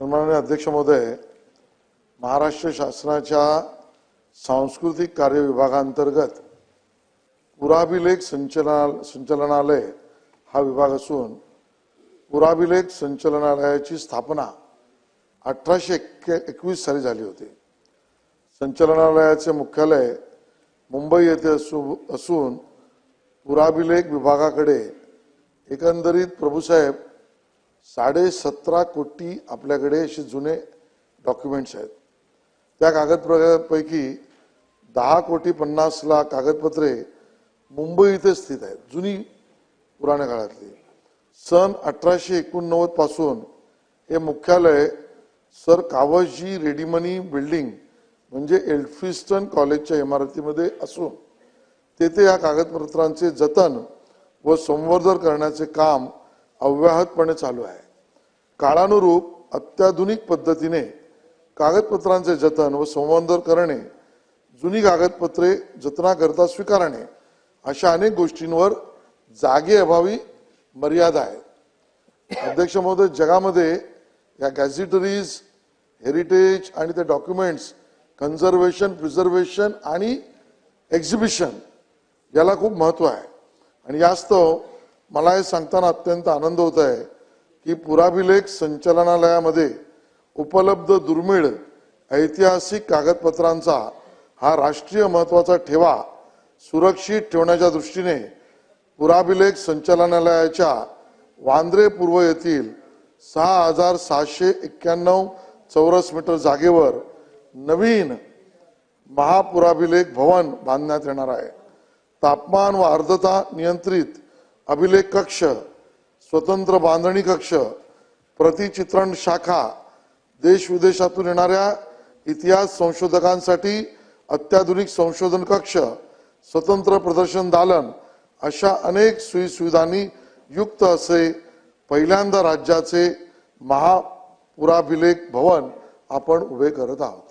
सन्माननीय अध्यक्ष महोदय महाराष्ट्र शासनाच्या सांस्कृतिक कार्य विभागांतर्गत पुराभिलेख संचलना संचलनालय हा विभाग असून पुराभिलेख संचलनालयाची स्थापना अठराशे एक्के एकवीस साली झाली होती. संचलनालयाचे मुख्यालय मुंबई येथे असू असून पुराभिलेख विभागाकडे एकंदरीत प्रभूसाहेब साडे सतरा कोटी आपल्याकडे असे जुने डॉक्युमेंट्स आहेत. त्या कागदपत्रांपैकी दहा कोटी पन्नास लाख कागदपत्रे मुंबई इथे स्थित आहेत जुनी पुराण्या काळातली. सन अठराशे एकोणनव्वदपासून हे मुख्यालय सर कावजी रेडीमनी बिल्डिंग म्हणजे एल्फिस्टन कॉलेजच्या इमारतीमध्ये असून तेथे या कागदपत्रांचे जतन व संवर्धन करण्याचे काम अव्याहतपणे चालू आहे. काळानुरूप अत्याधुनिक पद्धतीने कागदपत्रांचे जतन व संवर्धन करणे जुनी कागदपत्रे जतनाकरता स्वीकारणे अशा अनेक गोष्टींवर जागेअभावी मर्यादा आहे अध्यक्ष महोदय जगामध्ये या गॅझिटरीज हेरिटेज आणि ते डॉक्युमेंट्स कन्झर्वेशन प्रिझर्वेशन आणि एक्झिबिशन याला खूप महत्त्व आहे. आणि यास्तव मला हे सांगताना अत्यंत आनंद होत आहे की पुराभिलेख संचलनालयामध्ये उपलब्ध दुर्मिळ ऐतिहासिक कागदपत्रांचा हा राष्ट्रीय महत्त्वाचा ठेवा सुरक्षित ठेवण्याच्या दृष्टीने पुराभिलेख संचलनालयाच्या वांद्रे पूर्व येथील सहा हजार सहाशे एक्क्याण्णव चौरस मीटर जागेवर नवीन महापुराभिलेख भवन बांधण्यात येणार आहे. तापमान व आर्द्रता नियंत्रित अभिलेख कक्ष स्वतंत्र बांधणी कक्ष प्रतिचित्रण शाखा देश विदेशातून येणाऱ्या इतिहास संशोधकांसाठी अत्याधुनिक संशोधन कक्ष स्वतंत्र प्रदर्शन दालन अशा अनेक सोयी सुविधांनी युक्त असे पहिल्यांदा राज्याचे महापुराभिलेख भवन आपण उभे करत आहोत.